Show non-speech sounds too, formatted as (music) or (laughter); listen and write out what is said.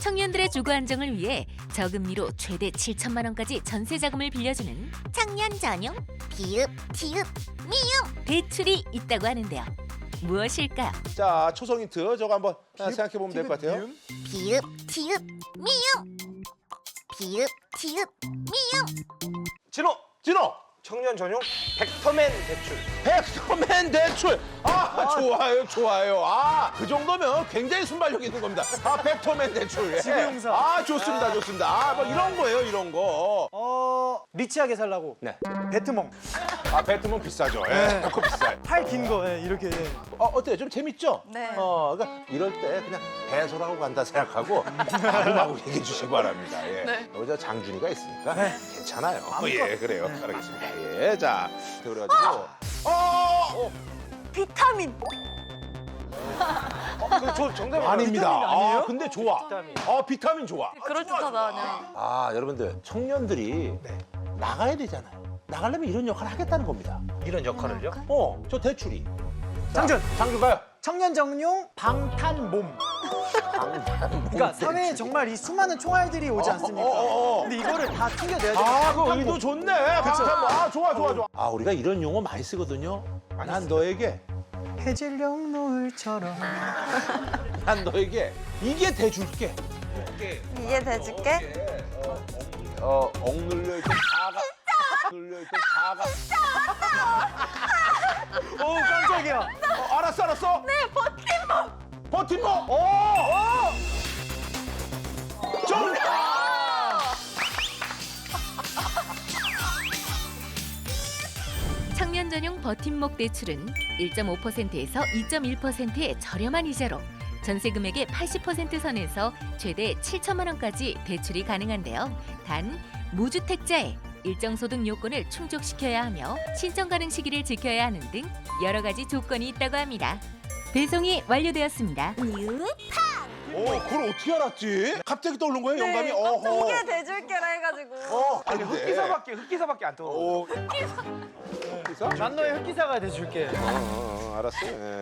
청년들의 주거 안정을 위해 저금리로 최대 7천만 원까지 전세 자금을 빌려주는 청년 전용 비읍 티읍 미음 대출이 있다고 하는데요. 무엇일까요? 자, 초성 힌트 저거 한번 생각해 보면 될 것 같아요. 비읍 티읍 미음 비읍 티읍 미음 진호 진호, 청년 전용 벡터맨 대출. 벡터맨 대출. 아, 좋아요, 좋아요. 아, 그 정도면 굉장히 순발력 있는 겁니다. 아, 벡터맨 대출. 예. 지구용사. 아, 좋습니다, 좋습니다. 아, 뭐 이런 거예요, 이런 거. 어 리치하게 살라고. 네. 배트멍. 아, 배트면 비싸죠. 예, 네. 그거 비싸요. 팔 긴거 예, 이렇게. 예. 어, 어때요? 좀 재밌죠? 네. 어, 그러니까 이럴 때 그냥 배설하고 간다 생각하고 마구마구 (laughs) 얘기해 주시기 바랍니다. 예. 네. 여기 저 장준이가 있으니까 네. 괜찮아요. 마음껏. 예, 그래요. 알겠습니다. 예, 자, 그래가지고 어, 어, 비타민. 그 저 정답이 아닙니다. 비타민 아니에요? 아, 근데 좋아. 비타민. 어, 비타민 좋아. 그럴 듯하다 그냥. 아, 여러분들 청년들이 나가야 되잖아요. 나가려면 이런 역할을 하겠다는 겁니다. 이런 역할을요? 어, 저 대출이. 자, 장준. 장준 가요. 청년 정용 방탄 몸. 그러니까 사회에 정말 이 수많은 총알들이 오지 않습니까? 어, 어, 어. 근데 이거를 다 튕겨내야 돼. 아, 그 의도 좋네. 방탄. 아, 좋아, 좋아, 좋아. 아, 우리가 이런 용어 많이 쓰거든요. 난 너에게, 해질녘 노을처럼. 난 너에게 이게 대줄게. 이게 대줄게. 어, 억눌려 있던 사가. 억눌려 있던 사가. 오 깜짝이야. 어, 알았어, 알았어. 네, 버팀목. 버팀목. 오, 오. 정답. 청년 전용 버팀목 대출은 1.5%에서 2.1%의 저렴한 이자로 전세 금액의 80% 선에서 최대 7천만 원까지 대출이 가능한데요. 단 무주택자의 일정 소득 요건을 충족시켜야 하며 신청 가능 시기를 지켜야 하는 등 여러 가지 조건이 있다고 합니다. 배송이 완료되었습니다. 오, 그걸 어떻게 알았지? 갑자기 떠오른 거예요, 영감이? 어허. 이게 대줄게라 해가지고. 어, 아니 근데- 흑기사밖에 흑기사밖에 안 떠. 오. 흑기사? 난 너의 흑기사가 돼줄게. 어, 어, 어, 알았어. 예.